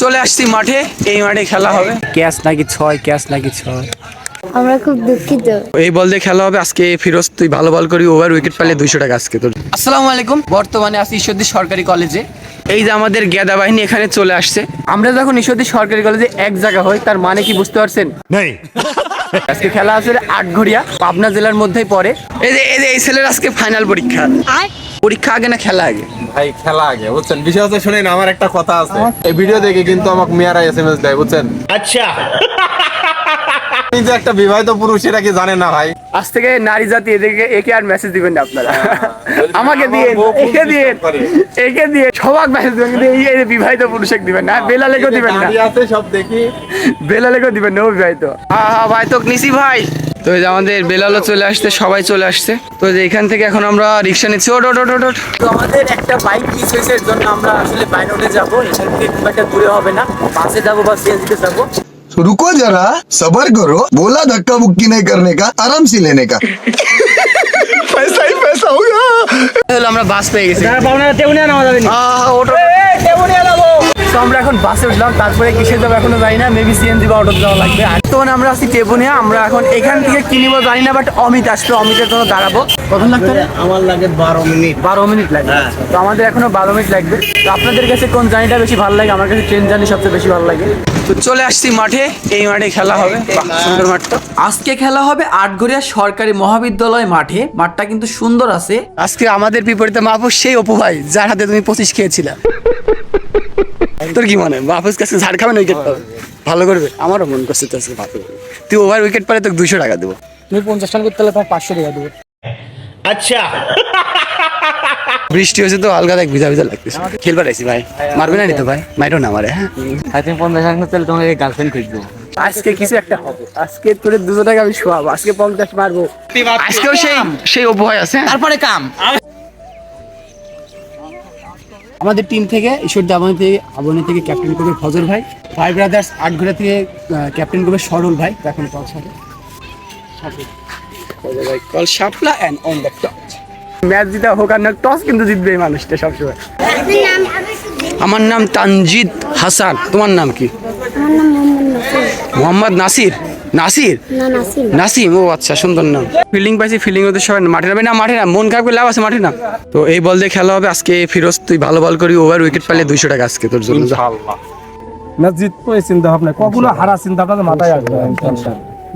চলে আসছি মাঠে এই মাঠে খেলা হবে। ক্যাচ নাকি ছয় ক্যাচ নাকি ছয়? আমরা খুব দুঃখিত। এই বল দিয়ে খেলা হবে আজকে ফিরোজ তুই ভালো বল করি ওভার উইকেট পেলে দুইশো টাকা আজকে তোর। আসসালামু আলাইকুম বর্তমানে আছি ঈশ্বরদী সরকারি কলেজে এই যে আমাদের গেদা বাহিনী এখানে চলে আসছে। আমরা যখন ঈশ্বরদী সরকারি কলেজে এক জায়গা হই তার মানে কি বুঝতে পারছেন? नहीं আজকে খেলা আছে আটঘরিয়া পাবনা জেলার মধ্যেই পড়ে। এই যে এই যে এই ছেলের আজকে ফাইনাল পরীক্ষা। পরীক্ষা আগে না খেলা আগে? ভাই খেলা আগে বুঝছেন? বিষয় শুনেন আমার একটা কথা আছে। এই ভিডিও দেখে কিন্তু আমাকে মেয়ারা এসএমএস দেয় বুঝছেন? আচ্ছা। যে একটা বিবাহিত পুরুষ এটা কি জানেন ভাই? আজ থেকে নারী জাতি একে আর মেসেজ দিবেন না আপনারা। হ্যাঁ, হ্যাঁ। আমাকে দিয়ে একে দিয়ে একে দিয়ে সবাক মেসেজ কিন্তু বিবাহিত দিবেন দিবেন দিবেন না বিবাহিত হ্যাঁ, হ্যাঁ ভাই তো নিসি ভাই। তো এই যে আমাদের বেলালও চলে আসছে সবাই চলে আসছে তো এই যে এখান থেকে এখন আমরা রিক্সা নিচ্ছি ওট ওট ওট ওট, ওট তো আমাদের একটা বাইক মিস হয়েছে এর জন্য আমরা আসলে বাইরে উঠে যাবো এখান থেকে খুব একটা দূরে হবে না বাসে যাবো বা সিএনজিতে যাবো तो रुको जरा सबर करो बोला धक्का मुक्की नहीं करने का आराम से लेने का पैसा ही पैसा होगा হলো আমরা বাস পেয়ে গেছি আহ, ওটো। আমরা এখন বাসে উঠলাম তারপরে কিসে যাব এখনও জানি না মেবি সিএনজি বা অটো যাওয়া লাগবে। আর তো মানে আমরা আছি টেবুনিয়া আমরা এখন এখান থেকে কিনিব জানি না বাট অমিত আসবে অমিতের জন্য দাঁড়াবো। কখন লাগবে আমার লাগে বারো মিনিট। বারো মিনিট লাগবে। তো আমাদের এখনও বারো মিনিট লাগবে। তো আপনাদের কাছে কোন জার্নিটা বেশি ভালো লাগে? আমার কাছে ট্রেন জার্নি সবচেয়ে বেশি ভালো লাগে। তো চলে আসছি মাঠে এই মাঠে খেলা হবে। সুন্দর মাঠটা আজকে খেলা হবে আটঘরিয়া সরকারি মহাবিদ্যালয় মাঠে। মাঠটা কিন্তু সুন্দর আছে। আজকে আমাদের বিপরীতে মাহফুজ সেই অপু ভাই যার হাতে তুমি পঁচিশ খেয়েছিলে। তোর কি মনে বাপুস কাছে ঝাড় খাবে না উইকেট হ্যাঁ, পাবে? ভালো করবে? আমারও মন করছে তো আজকে ভালো তুই ওভার উইকেট পারে তোকে দুশো টাকা দেবো। তুমি পঞ্চাশ রান করতে হলে তোমার পাঁচশো টাকা দেবো। আচ্ছা। বৃষ্টি হয়েছে তো আলগা দেখ ভিজা ভিজা লাগতেছে। খেলবার আইছি ভাই। মারবে না নিতে ভাই? মাইরো না মারে হ্যাঁ? তুমি পঞ্চাশ রান করতে তোমাকে গার্লফ্রেন্ড খুঁজব আজকে কিছু একটা হবে। আজকে তোর দুশো টাকা আমি শোয়াবো আজকে পঞ্চাশ মারবো। আজকেও সেই সেই অভ্যয় আছে হ্যাঁ? তারপরে কাম। আমাদের টিম থেকে ঈশ্বর দাবনি থেকে আবনি থেকে ক্যাপ্টেন করবে ফজল ভাই ফাইভ ব্রাদার্স আটঘোড়া থেকে ক্যাপ্টেন করবে সরল ভাই এখন ভাই call Shapla and on the touch match জিতা হোক আর না টস কিন্তু জিতবে এই মানুষটা সবসময়। আমার নাম তানজিদ হাসান। তোমার নাম কি? মোহাম্মদ নাসির? নাসির? নাসির না। নাসির নাসিম ও আচ্ছা সুন্দর নাম। ফিল্ডিং পাইছি ফিল্ডিং ওদের সবাই মাঠে নামে না মাঠে না মন খারাপ করে লাভ আছে মাঠে না। তো এই বল দিয়ে খেলা হবে আজকে ফিরোজ তুই ভালো বল করি ওভার উইকেট পাইলে দুইশো টাকা আজকে তোর জন্য না জিতবো এই চিন্তা ভাবনা কখনো হারা চিন্তা ভাবনা মাথায় আসবে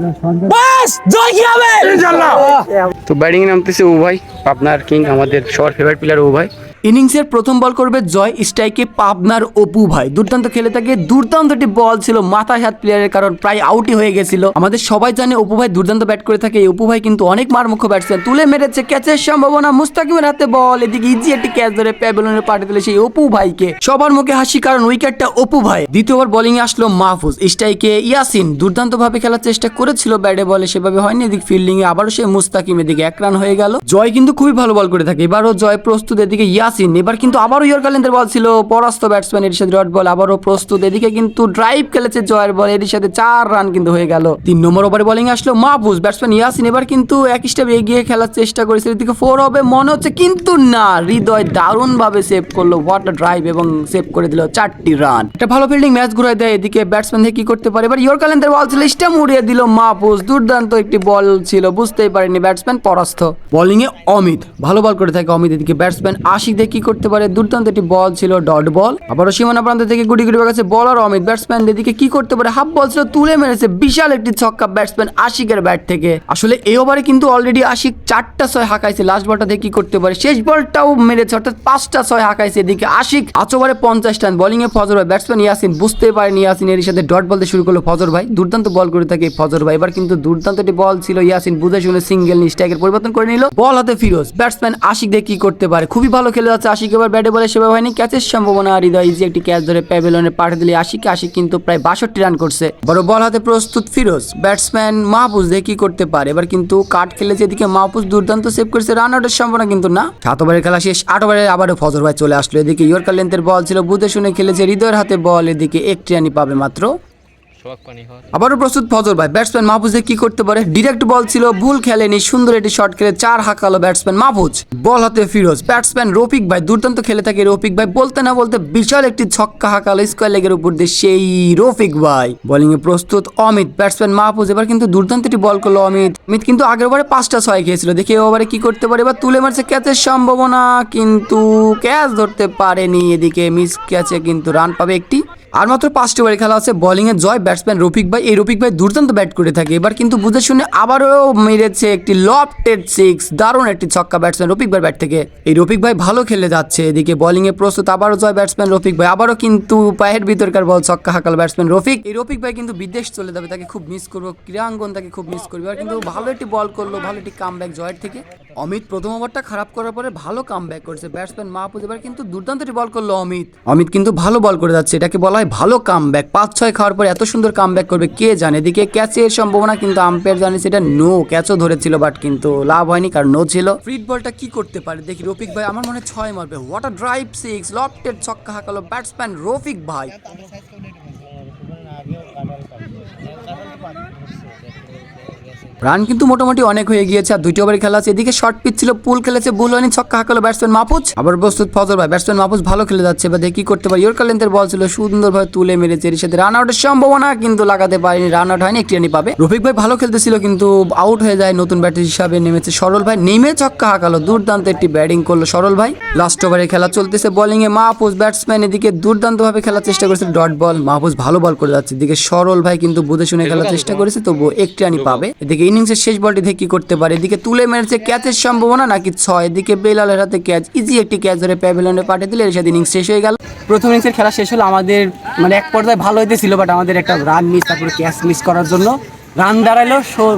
না, টেনশন। তো ব্যাটিং নামতেছে ও ভাই আপনার কিং আমাদের সবার ফেভারিট প্লেয়ার ও ভাই। ইনিংসের প্রথম বল করবে জয় স্ট্রাইকে পাবনার অপু ভাই। দুর্দান্ত খেলে থাকে দুর্দান্ত একটি বল ছিল মাথায় হাত প্লেয়ারের কারণ প্রায় আউটই হয়ে গেছিল। আমাদের সবাই জানে অপু ভাই দুর্দান্ত ব্যাট করে থাকে। এই অপু ভাই কিন্তু অনেক মারমুখ্য ব্যাটসম্যান তুলে মেরেছে ক্যাচের সম্ভাবনা। মুস্তাকিমের হাতে বল এদিকে ইজি একটি ক্যাচ ধরে প্যাবেলনের পাঠিয়ে দিলে সেই অপু ভাইকে। সবার মুখে হাসি কারণ উইকেটটা অপু ভাই। দ্বিতীয়বার বোলিং এ আসলো মাহফুজ। স্ট্রাইকে ইয়াসিন দুর্দান্ত ভাবে খেলার চেষ্টা করেছিল ব্যাটে বলে সেভাবে হয়নি, এদিকে ফিল্ডিং এ আবারও সে মুস্তাকিম এদিকে এক রান হয়ে গেল। জয় কিন্তু খুবই ভালো বল করে থাকে। এবারও জয় প্রস্তুত এদিকে ইয়াসিন। এবার কিন্তু আবারও ইয়র্কালেন্দের বল ছিল। পরাস্ত ব্যাটসম্যান এর সাথে ডট বল আবারও প্রস্তুত। এদিকে কিন্তু ড্রাইভ খেলেছে জয়ের বল এর সাথে চার রান কিন্তু হয়ে গেল। তিন নম্বর ওভারে বোলিং আসলো মাহফুজ। ব্যাটসম্যান ইয়াসিন এবার কিন্তু এক স্টেপ এগিয়ে খেলার চেষ্টা করেছে। এদিকে ফোর হবে মনে হচ্ছে কিন্তু না, হৃদয় দারুণ ভাবে সেভ করল হোয়াট ড্রাইভ এবং সেভ করে দিল চারটি রান একটা ভালো ফিল্ডিং ম্যাচ ঘুরাই দেয়। এদিকে ব্যাটসম্যান কি করতে পারে? এবার ইয়র্কালেন্দের বল ছিল স্টাম উড়িয়ে দিল মাহফুজ। দুর্দান্ত একটি বল ছিল, বুঝতেই পারেনি ব্যাটসম্যান পরাস্ত। বোলিং এ অমিত, ভালো বল করে থাকে অমিত এদিকে। ব্যাটসম্যান আশিক দিয়ে কি করতে পারে? দুর্দান্ত একটি বল ছিল ডট বল আবারও সীমানা প্রান্ত থেকে গুটি গুটি গেছে বলার অমিত। ব্যাটসম্যান এদিকে কি করতে পারে? হাফ বল ছিল, তুলে মেরেছে বিশাল একটি ছক্কা ব্যাটসম্যান আশিকের ব্যাট থেকে। আসলে এই ওভারে কিন্তু অলরেডি আশিক চারটা ছয় হাঁকাইছে লাস্ট বলটা দিয়ে কি করতে পারে? শেষ বলটাও মেরেছে, অর্থাৎ পাঁচটা ছয় হাঁকাইছে এদিকে আশিক। আচ ওভারে পঞ্চাশ রান। বোলিং এ ফজর ভাই ব্যাটসম্যান ইয়াসিন বুঝতে পারেনি ইয়াসিন। এর সাথে ডট বলতে শুরু করল ফজর ভাই। দুর্দান্ত বল করে থাকে ফজর ভাই। এবার কিন্তু দুর্দান্ত একটি বল ছিল ইয়াসিন বুঝে শুনে সিঙ্গেল স্ট্রাইকের পরিবর্তন করে নিল। বল হাতে ফিরোজ। ব্যাটসম্যান আশিক দিয়ে কি করতে পারে? খুবই ভালো খেলে যাচ্ছে আশিক, এবার ব্যাটে বলে সেভাবে হয়নি। ক্যাচের সম্ভাবনা, হৃদয় ইজি একটি ক্যাচ ধরে প্যাভিলনে পাঠিয়ে দিলে আশিক আশিক কিন্তু প্রায় বাষট্টি রান করছে। বড় বল হাতে প্রস্তুত ফিরোজ। ব্যাটসম্যান মাহফুজ দিয়ে কি করতে পারে? এবার কিন্তু কাট খেলেছে এদিকে মাহফুজ দুর্দান্ত সেভ করেছে রান আউটের সম্ভাবনা কিন্তু না। সাত ওভারের খেলা শেষ, আট ওভারে আবারও ফজর ভাই চলে আসলো। এদিকে ইয়র্কার লেন্থের বল ছিল, বুঝে শুনে খেলেছে হৃদয়ের হাতে বল। এদিকে একটি রানই পাবে মাত্র। আবারও প্রস্তুত ফজর ভাই ব্যাটসম্যান মাহফুজে কি করতে পারে? ডিরেক্ট বল ছিল, ভুল খেলেনি, সুন্দর একটি শট খেলে চার হাঁকালো ব্যাটসম্যান মাহফুজ। বল হাতে ফিরোজ ব্যাটসম্যান রফিক ভাই, দুর্দান্ত খেলে থাকে রফিক ভাই। বলতে না বলতে বিশাল একটি ছক্কা হাঁকালো স্কোয়ার লেগের উপর দিয়ে সেই রফিক ভাই। বোলিং এ প্রস্তুত অমিত ব্যাটসম্যান মাহফুজ। এবার কিন্তু দুর্দান্ত একটি বল করল অমিত। অমিত কিন্তু আগের বারে পাঁচটা ছয় খেয়েছিল, দেখি ওভারে কি করতে পারে। এবার তুলে মারছে ক্যাচের সম্ভাবনা, কিন্তু ক্যাচ ধরতে পারেনি। এদিকে মিস ক্যাচে কিন্তু রান পাবে একটি। আর মাত্র পাঁচটি ওভারে খেলা আছে। বোলিং এ জয় ব্যাটসম্যান রফিক ভাই। এই রফিক ভাই দুর্দান্ত ব্যাট করে থাকে। এবার কিন্তু বুঝে শুনে আবারও মেরেছে একটি লফটেড সিক্স। দারুণ একটি ছক্কা ব্যাটসম্যান রফিক ভাই ব্যাট থেকে। এই রফিক ভাই ভালো খেলে যাচ্ছে। এদিকে বোলিং এ প্রস্তুত আবারও জয় ব্যাটসম্যান রফিক ভাই। আবারও কিন্তু পায়ের ভিতরকার বল ছক্কা হাকাল ব্যাটসম্যান রফিক। এই রফিক ভাই কিন্তু বিদেশ চলে যাবে। তাকে খুব মিস করব। ক্রীড়াঙ্গন তাকে খুব মিস করবে। আর কিন্তু ভালো একটি বল করল। ভালো একটি কাম ব্যাক জয়ের থেকে। অমিত প্রথম ওভারটা খারাপ করার পরে ভালো কাম ব্যাক করেছে ব্যাটসম্যান মাহফুজ। এবার কিন্তু দুর্দান্ত একটি বল করল অমিত। অমিত কিন্তু ভালো বল করে যাচ্ছে। এটাকে বলা হয়, ভালো কাম ব্যাক পাঁচ, ছয় খাওয়ার পর এত সুন্দর কাম ব্যাক করবে, কে জানে? এদিকে ক্যাচের সম্ভাবনা কিন্তু আম্পায়ার জানে, সেটা নো ক্যাচও ধরেছিল বাট কিন্তু লাভ হয়নি, কারণ নো ছিল। ফ্রিড বলটা কি করতে পারে? দেখি, রফিক ভাই, আমার মনে হয় ছয় মারবে। What water drive six lofted ছক্কা হাঁকালো ব্যাটসম্যান রফিক ভাই। রান কিন্তু মোটামুটি অনেক হয়ে গিয়েছে আর দুইটি ওভারে খেলা আছে। এদিকে শর্ট পিচ ছিল পুল খেলেছে বুল হয়নি ছক্কা হাঁকালো ব্যাটসম্যান মাহফুজ। আবার প্রস্তুত ফজল ভাই ব্যাটসম্যান মাহফুজ ভালো খেলে যাচ্ছে এবার দেখি কি করতে পারে। ইয়র্কার লেন্থের বল ছিল সুন্দরভাবে তুলে মেরেছে এর সাথে রান আউটের সম্ভাবনা কিন্তু লাগাতে পারেনি রান আউট হয়নি একটি রানি পাবে। রফিক ভাই ভালো খেলতেছিল কিন্তু আউট হয়ে যায় নতুন ব্যাটার হিসাবে নেমেছে সরল ভাই। নেমে ছক্কা হাঁকালো দুর্দান্ত একটি ব্যাটিং করল সরল ভাই। লাস্ট ওভারে খেলা চলতেছে বোলিং এ মাহফুজ ব্যাটসম্যান এদিকে দুর্দান্তভাবে খেলার চেষ্টা করেছে ডট বল মাহফুজ ভালো বল করে যাচ্ছে এদিকে সরল ভাই কিন্তু বুঝে শুনে খেলার চেষ্টা করেছে তবু একটি রানি পাবে। এদিকে ইনিংসের শেষ বলটি থেকে কি করতে পারে? এদিকে তুলে মেরেছে ক্যাচের সম্ভাবনা নাকি ছয়? এদিকে বেলালের হাতে ক্যাচ ইজি একটি ক্যাচ ধরে প্যাভিলনে পাঠিয়ে দিলে এর সাথে ইনিংস শেষ হয়ে গেল। প্রথম ইনিংসের খেলা শেষ হলো আমাদের মানে এক পর্যায়ে ভালো হইতেছিল বাট আমাদের একটা রান মিস তারপরে ক্যাচ মিস করার জন্য রান দাঁড়াল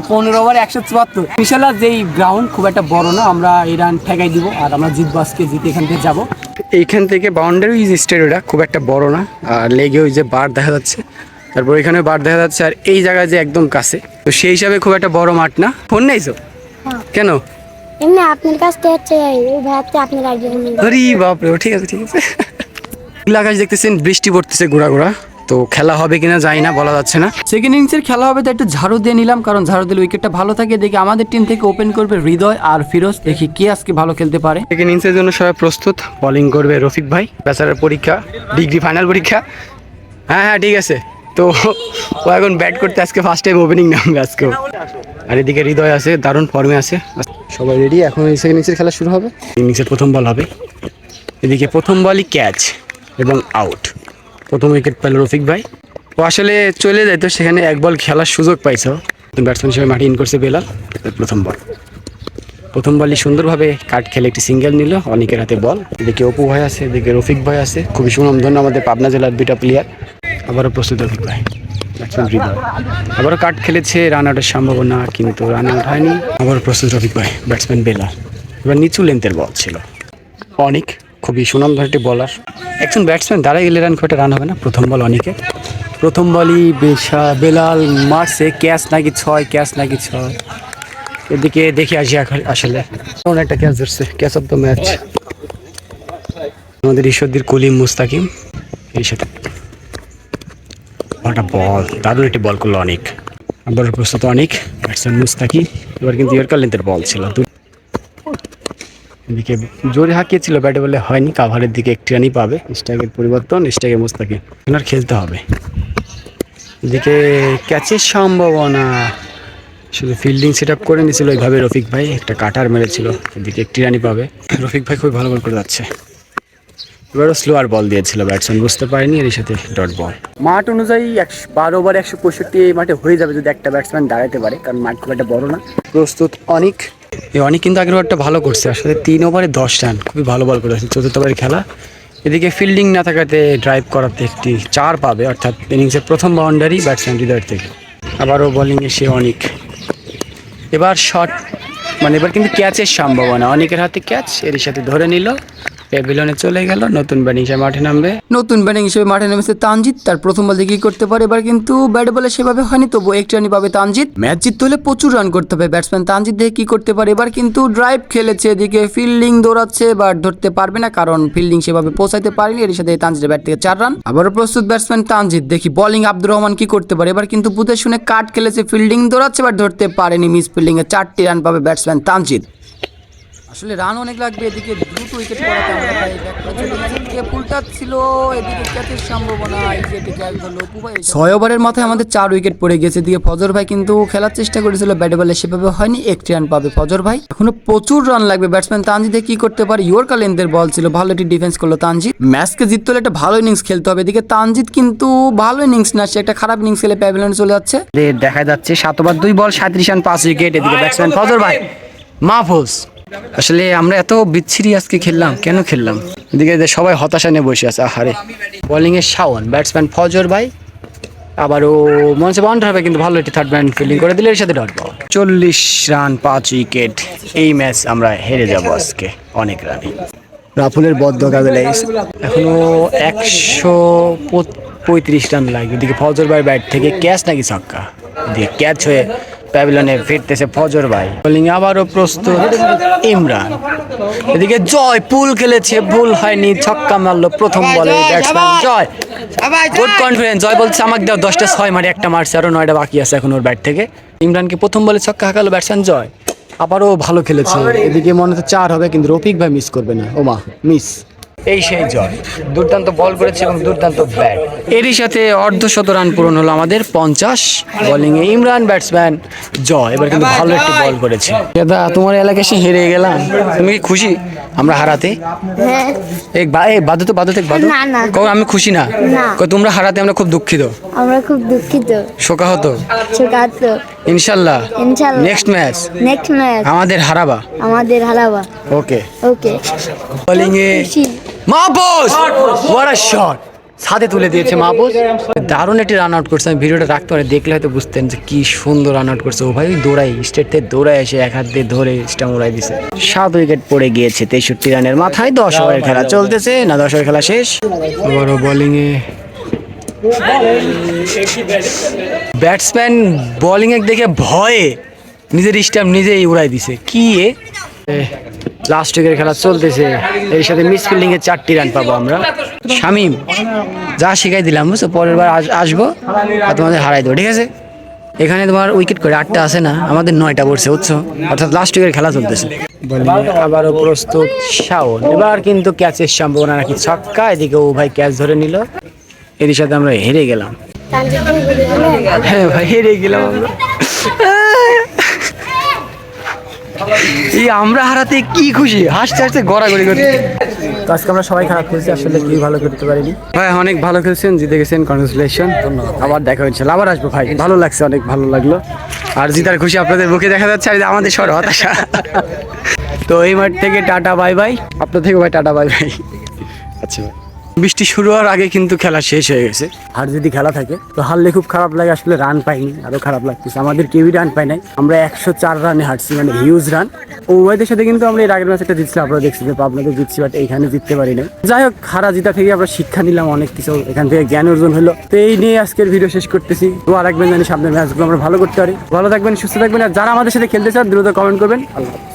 পনেরো ওভার একশো চুয়াত্তর। বিশালা যেই গ্রাউন্ড খুব একটা বড় না আমরা এই রান ঠেকাই দিব আর আমরা জিতবো আজকে জিতে এখান থেকে যাব। এইখান থেকে বাউন্ডারি ইজ স্টেডিওটা খুব একটা বড় না আর লেগে ওই যে বার দেখা যাচ্ছে। তারপর এখানে বার দেখা যাচ্ছে আর এই জায়গায় যে একদম কাছে। তো সেই হিসাবে খুব একটা বড় মাঠ না? ফোন নেই তো? কেন? এমনি আপনার কাছ থেকে হচ্ছে ওই ভাবতে আপনার আইডিয়া আরে বাপরে ও ঠিক আছে ঠিক আছে। আকাশ দেখতেছেন বৃষ্টি পড়তেছে ঘোরা ঘোরা। তো খেলা হবে কিনা জানি না বলা যাচ্ছে না। সেকেন্ড ইনিংসের খেলা হবে তো একটু ঝাড়ু দিয়ে নিলাম কারণ ঝাড়ু দিলে উইকেটটা ভালো থাকে। দেখি আমাদের টিম থেকে ওপেন করবে হৃদয় আর ফিরোজ। দেখি কে আজকে ভালো খেলতে পারে। সেকেন্ড ইনিংসের জন্য সবাই প্রস্তুত। বোলিং করবে রফিক ভাই। বেচারার পরীক্ষা ডিগ্রি ফাইনাল পরীক্ষা। হ্যাঁ হ্যাঁ ঠিক আছে। তো ও এখন ব্যাট করতে আজকে ফার্স্ট টাইম ওপেনিং নামবে আজকেও। আর এদিকে হৃদয় আছে দারুণ ফর্মে আছে। সবাই রেডি এখন সেকেন্ড ইনিংসের খেলা শুরু হবে? ইনিংসের প্রথম বল হবে। এদিকে প্রথম বলই ক্যাচ এবং আউট প্রথম উইকেট পেল রফিক ভাই। ও আসলে চলে যায় তো সেখানে এক বল খেলার সুযোগ পাইছে ব্যাটসম্যান হিসেবে মাঠে ইন করছে বেলাল। প্রথম বল প্রথম বলই সুন্দরভাবে কাট খেলে একটি সিঙ্গেল নিল। অনেকের হাতে বল এদিকে অপু ভাই আছে এদিকে রফিক ভাই আছে। খুবই সুনামধন্য আমাদের পাবনা জেলার দুইটা প্লেয়ার আবারও প্রস্তুত ভাই ব্যাটসম্যান হৃদয়। আবারও কাট খেলেছে রান আউটের সম্ভাবনা, কিন্তু রান আউট হয়নি। আবারও প্রস্তুত ভাই ব্যাটসম্যান বেলাল। এবার নিচু লেন্থের বল ছিল। অনেক, খুবই সুনামধন্য একটি বলার একজন ব্যাটসম্যান, দাঁড়ায় গেলে রান খুব রান হবে না। প্রথম বল অনেকে। প্রথম বলই বেশা, বেলাল মারছে, ক্যাচ নাকি ছয়, ক্যাচ নাকি ছয়। এদিকে দেখে আসি আখ- আসলে। কোন একটা ক্যাচ ধরছে, ক্যাচ অফ দ্য ম্যাচ। আমাদের ঈশ্বরদীর কলিম মুস্তাকিম, এই সাথে। একটা বল দারুণ একটি বল করল অনেক। আবার প্রস্তুত অনেক ব্যাটসম্যান মুস্তাকিম এবার কিন্তু ইয়র্কার লেন্থের বল ছিল। এদিকে জোরে হাঁকিয়েছিল ব্যাটে বলে হয়নি কাভারের দিকে একটি রানই পাবে। স্ট্রাইকের পরিবর্তন স্ট্রাইকে মুস্তাকিম ওনার খেলতে হবে। এদিকে ক্যাচের সম্ভাবনা। শুধু ফিল্ডিং সেট আপ করে নিয়েছিল ওইভাবে রফিক ভাই, একটা কাটার মেরেছিল। এদিকে একটি রানই পাবে। রফিক ভাই খুবই ভালো বল করে যাচ্ছে। এবারও স্লোয়ার বল দিয়েছিল ব্যাটসম্যান বুঝতে পারেনি এর সাথে ডট বল মাঠ অনুযায়ী একশো বারো ওভার একশো পঁয়ষট্টি এই মাঠে হয়ে যাবে যদি একটা ব্যাটসম্যান দাঁড়াতে পারে কারণ মাঠ খুব একটা বড় না। প্রস্তুত অনেক। এই অনেক কিন্তু আগের ওভারটা ভালো করছে আসলে তিন ওভারে দশ রান খুবই ভালো বল করেছে চতুর্থ ওভারের খেলা। এদিকে ফিল্ডিং না থাকাতে ড্রাইভ করাতে একটি চার পাবে অর্থাৎ ইনিংসের প্রথম বাউন্ডারি ব্যাটসম্যান হৃদয়ের থেকে। আবারও বোলিংয়ে সে অনেক। এবার শট মানে এবার কিন্তু ক্যাচের সম্ভাবনা অনেকের হাতে ক্যাচ এর সাথে ধরে নিল। প্যাভিলনে চলে গেল, নতুন ব্যাটিং সে মাঠে নামবে। নতুন ব্যাটিং হিসেবে মাঠে নেমেছে তানজিৎ। তার প্রথম বল কি করতে পারে, এবার কিন্তু ব্যাট বলে সেভাবে হয়নি তবু একটি রানই পাবে তানজিৎ। ম্যাচ জিততে হলে প্রচুর রান করতে হবে। ব্যাটসম্যান তানজিৎ দেখে কি করতে পারে, এবার কিন্তু ড্রাইভ খেলেছে, এদিকে ফিল্ডিং দৌড়াচ্ছে বাট ধরতে পারবে না, কারণ ফিল্ডিং সেভাবে পৌঁছাইতে পারেনি এর সাথে তানজিতের ব্যাট থেকে চার রান। আবারও প্রস্তুত ব্যাটসম্যান তানজিৎ। দেখি বোলিং আব্দুর রহমান কি করতে পারে, এবার কিন্তু বুঝে শুনে কাট খেলেছে, ফিল্ডিং দৌড়াচ্ছে বাট ধরতে পারেনি, মিস ফিল্ডিং এ চারটি রান পাবে ব্যাটসম্যান তানজিৎ। আসলে রান অনেক লাগবে এদিকে দ্রুত উইকেট পড়াতে আমরা ফুলটা ছিল এদিকে ক্যাচের সম্ভাবনা এদিকে ক্যাচ ধরলো ছয় ওভারের মাথায় আমাদের চার উইকেট পড়ে গেছে। এদিকে ফজর ভাই কিন্তু খেলার চেষ্টা করেছিল ব্যাটে বলে সেভাবে হয়নি একটি রান পাবে ফজর ভাই। এখনও প্রচুর রান লাগবে ব্যাটসম্যান তানজিদে কি করতে পারে? ইয়োর কালেন্দের বল ছিল ভালো একটি ডিফেন্স করল তানজিদ। ম্যাচকে জিততে হলে একটা ভালো ইনিংস খেলতে হবে। এদিকে তানজিদ কিন্তু ভালো ইনিংস না সে একটা খারাপ ইনিংস খেলে প্যাভিলিয়নে চলে যাচ্ছে। দেখা যাচ্ছে সাত ওভার দুই বল সাঁত্রিশ রান পাঁচ উইকেট এদিকে ব্যাটসম্যান ফজর ভাই। মাহফুজ। আসলে আমরা এত বিচ্ছিরি আজকে খেললাম, কেন খেললাম? এদিকে সবাই হতাশা নিয়ে বসে আছে, আহারে। বোলিং এর শাওন ব্যাটসম্যান ফজর ভাই। আবারও মনে হচ্ছে হবে, কিন্তু ভালো একটি থার্ড ম্যান ফিল্ডিং করে দিলে, এর সাথে ডট বল চল্লিশ রান, পাঁচ উইকেট এই ম্যাচ আমরা হেরে যাব আজকে, অনেক রানে। রাফুলের বদ্ধ কাজে লেগেছে এখনও একশো পঁয়ত্রিশ রান লাগবে এদিকে ফজর ভাই ব্যাট থেকে ক্যাচ নাকি ছক্কা। এদিকে ক্যাচ হয়ে প্যাভিলনে ফিরতেছে ফজর ভাই। বোলিং আবারও প্রস্তুত ইমরান। এদিকে জয় পুল খেলেছে ভুল হয়নি ছক্কা মারলো প্রথম বলে batsman Joy good confidence Joy. বলছে আমাকে দাও দশটা ছয় মারে একটা মারছে আরও নয়টা বাকি আছে এখন ওর ব্যাট থেকে। ইমরানকে প্রথম বলে ছক্কা হাঁকালো ব্যাটসম্যান জয়। আবারও ভালো খেলেছে। এদিকে মনে হচ্ছে চার হবে কিন্তু রফিক ভাই মিস করবে না। ও ওমা মিস এই সেই জয় দুর্দান্ত বল করেছে এবং দুর্দান্ত ব্যাট। এরই সাথে অর্ধশত রান পূরণ হলো আমাদের পঞ্চাশ। বোলিং এ ইমরান ব্যাটসম্যান জয়। এবার কিন্তু ভালো একটি বল করেছে। দাদা তোমার এলাকায় এসে হেরে গেলাম। তুমি কি খুশি? আমরা হারাতে? হ্যাঁ। এই বাদু তো বাদু থেকে বাদু। আমি খুশি না। তোমরা হারাতে আমরা খুব দুঃখিত। আমরা খুব দুঃখিত। শোকাহত। ইনশাল্লাহ। ইনশাল্লাহ। নেক্সট ম্যাচ নেক্সট ম্যাচ আমাদের হারাবা। আমাদের হারাবা। ওকে ওকে বোলিং এ মাহবুজ হোয়াট আ শট ছাদে তুলে দিয়েছে মাহবুজ দারুণ একটি রান আউট করছে। আমি ভিডিওটা রাখতে পারে দেখলে হয়তো বুঝতেন যে কি সুন্দর রান আউট করছে। ও ভাই দৌড়াই স্টেট থেকে দৌড়ায় এসে এক হাত দিয়ে ধরে স্টাম উড়াই দিছে। সাত উইকেট পড়ে গিয়েছে তেষট্টি রানের মাথায়। দশ ওভারের খেলা চলতেছে না দশ ওভার খেলা শেষ? আবারও বোলিং এ ব্যাটসম্যান বোলিং এ দেখে ভয়ে নিজের স্ট্যাম্প নিজেই উড়াই দিছে। কি এ? লাস্ট উইকের খেলা চলতেছে। এর সাথে মিস ফিল্ডিং এর চারটি রান পাবো আমরা। শামিম যা শিখাই দিলাম বুঝছ? পরের বার আসব আর তোমাদের হারাই দেবো ঠিক আছে? এখানে তোমার উইকেট করে আটটা আছে না আমাদের নয়টা পড়ছে বুঝছ? অর্থাৎ লাস্ট উইকের খেলা চলতেছে। আবারও প্রস্তুত শাওন। এবার কিন্তু ক্যাচের সম্ভাবনা নাকি ছক্কা এদিকে ও ভাই ক্যাচ ধরে নিল। এর সাথে আমরা হেরে গেলাম। হ্যাঁ ভাই হেরে গেলাম আমরা। এই আমরা হারাতে কি খুশি? হাসতে হাসতে গড়াগড়ি করতে তো আজকে আমরা সবাই খারাপ খেলছি আসলে কেউ ভালো করতে পারিনি। ভাই অনেক ভালো খেলছেন জিতে গেছেন কনগ্রেচুলেশন ধন্যবাদ। আবার দেখা হয়েছিল আবার আসব ভাই। ভালো লাগছে অনেক ভালো লাগল। আর জিতার খুশি আপনাদের মুখে দেখা যাচ্ছে আর আমাদের সর হতাশা। তো এই মাঠ থেকে টাটা বাই বাই। আপনার থেকে ভাই টাটা বাই বাই। আচ্ছা ভাই। বৃষ্টি শুরু হওয়ার আগে কিন্তু খেলা শেষ হয়ে গেছে। আর যদি খেলা থাকে, তো হারলে খুব খারাপ লাগে, আসলে রান পাইনি, আরও খারাপ লাগতেছে। আমাদের কেউই রান পাই নাই। আমরা একশো চার রানে হারছি মানে হিউজ রান ও ওদের সাথে কিন্তু আমরা এর আগের ম্যাচ একটা আপনারা দেখছি যে আপনাদের জিতছি বাট এইখানে জিততে পারি না যাই হোক, হারা জিতা থেকে আমরা শিক্ষা নিলাম অনেক কিছু, এখান থেকে জ্ঞান অর্জন হলো। তো এই নিয়ে আজকের ভিডিও শেষ করতেছি। তো আর রাখবেন জানি সামনের ম্যাচগুলো আমরা ভালো করতে পারি। ভালো থাকবেন, সুস্থ থাকবেন, আর যারা আমাদের সাথে খেলতে চান, দ্রুত কমেন্ট করবেন। আল্লাহ।